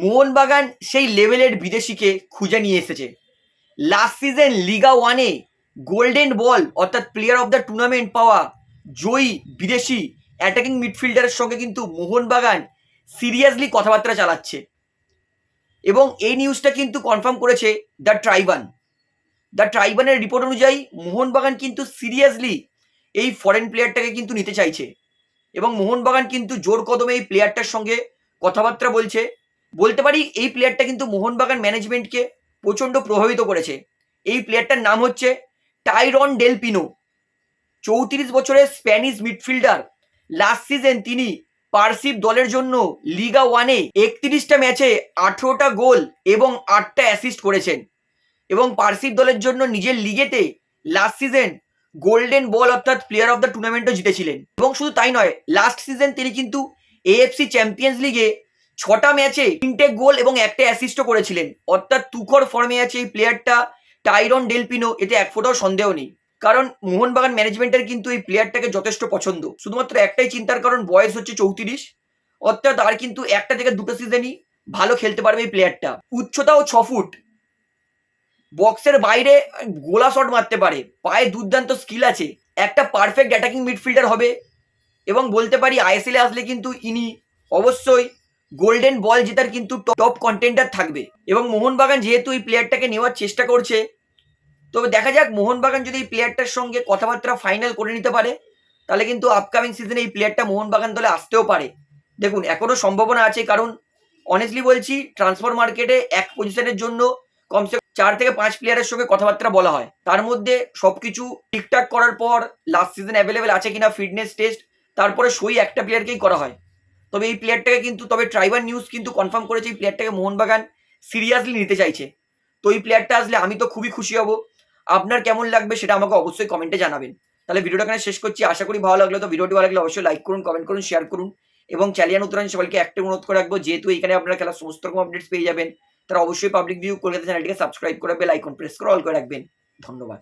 মোহনবাগান সেই লেভেলের বিদেশিকে খুঁজে নিয়ে এসেছে। লাস্ট সিজন লিগা ওয়ানে গোল্ডেন বল অর্থাৎ প্লেয়ার অফ দ্য টুর্নামেন্ট পাওয়া জয়ী বিদেশি অ্যাটাকিং মিডফিল্ডারের সঙ্গে কিন্তু মোহনবাগান সিরিয়াসলি কথাবার্তা চালাচ্ছে। এবং এই নিউজটা কিন্তু কনফার্ম করেছে দ্য ট্রাইবান দ্য ট্রাইবানের রিপোর্ট অনুযায়ী মোহনবাগান কিন্তু সিরিয়াসলি এই ফরেন প্লেয়ারটাকে কিন্তু নিতে চাইছে। এবং মোহনবাগান কিন্তু জোর কদমে এই প্লেয়ারটার সঙ্গে কথাবার্তা বলছে। বলতে পারি এই প্লেয়ারটা কিন্তু মোহনবাগান ম্যানেজমেন্টকে প্রচণ্ড প্রভাবিত করেছে। এই প্লেয়ারটার নাম হচ্ছে টাইরন ডেলপিনো চৌত্রিশ বছরের স্প্যানিশ মিডফিল্ডার লাস্ট সিজন তিনি পার্সিভ দলের জন্য লিগা ওয়ানে একত্রিশটা ম্যাচে আঠেরোটা গোল এবং আটটা অ্যাসিস্ট করেছেন। এবং পার্সিভ দলের জন্য নিজের লিগেতে লাস্ট সিজন গোল্ডেন বল অর্থাৎ প্লেয়ার অফ দ্য টুর্নামেন্টও জিতেছিলেন। এবং শুধু তাই নয় লাস্ট সিজন তিনি কিন্তু এএফসি চ্যাম্পিয়ন্স লিগে ছটা ম্যাচে তিনটে গোল এবং একটা অ্যাসিস্টও করেছিলেন। অর্থাৎ তুখর ফর্মে আছে এই প্লেয়ারটা টাইরন ডেলপিনো এতে এক ফোটাও সন্দেহ নেই। কারণ মোহনবাগান ম্যানেজমেন্টের কিন্তু এই প্লেয়ারটাকে যথেষ্ট পছন্দ। শুধুমাত্র একটাই চিন্তার কারণ, বয়স হচ্ছে চৌত্রিশ। অর্থাৎ আর কিন্তু একটা থেকে দুটো সিজনই ভালো খেলতে পারবে এই প্লেয়ারটা উচ্চতাও ছ ফুট। বক্সের বাইরে গোলা শট মারতে পারে। পায়ে দুর্দান্ত স্কিল আছে। একটা পারফেক্ট অ্যাটাকিং মিডফিল্ডার হবে। এবং বলতে পারি আইএসএলে আসলে কিন্তু ইনি অবশ্যই গোল্ডেন বল জেতার কিন্তু টপ কন্টেন্টার থাকবে। এবং মোহনবাগান যেহেতু এই প্লেয়ারটাকে নেওয়ার চেষ্টা করছে, তবে দেখা যাক, মোহনবাগান যদি এই প্লেয়ারটার সঙ্গে কথাবার্তা ফাইনাল করে নিতে পারে, তাহলে কিন্তু আপকামিং সিজনে এই প্লেয়ারটা মোহনবাগান দলে আসতেও পারে। দেখুন এখনও সম্ভাবনা আছে, কারণ অনেস্টলি বলছি ট্রান্সফার মার্কেটে এক পজিশনের জন্য কমসে কম চার থেকে পাঁচ প্লেয়ারের সঙ্গে কথাবার্তা বলা হয়। তার মধ্যে সব কিছু ঠিকঠাক করার পর লাস্ট সিজন অ্যাভেলেবেল আছে কিনা ফিটনেস টেস্ট তারপরে সই একটা প্লেয়ারকেই করা হয়। তবে এই প্লেয়ারটাকে কিন্তু, তবে ট্রাইবার নিউজ কিন্তু কনফার্ম করেছে এই প্লেয়ারটাকে মোহনবাগান সিরিয়াসলি নিতে চাইছে। তো এই প্লেয়ারটা আসলে আমি তো খুবই খুশি হব। আপনার কেমন লাগবে সেটা আমাকে অবশ্যই কমেন্টে জানাবেন। তাহলে ভিডিওটা এখানে শেষ করছি। আশা করি ভালো লাগল। তো ভিডিওটি ভালো লাগলে অবশ্যই লাইক করুন কমেন্ট করুন শেয়ার করুন। এবং চ্যালিয়ান উত্তরায়ণ সবাইকে একটা অনুরোধ করে রাখব, যেহেতু এখানে আপনারা খেলার সমস্ত রকম আপডেটস পেয়ে যাবেন, তারা অবশ্যই পাবলিক ভিউ কলকাতা চ্যানেলটিকে সাবস্ক্রাইব করে বেল আইকন প্রেস করে অল করে রাখবেন। ধন্যবাদ।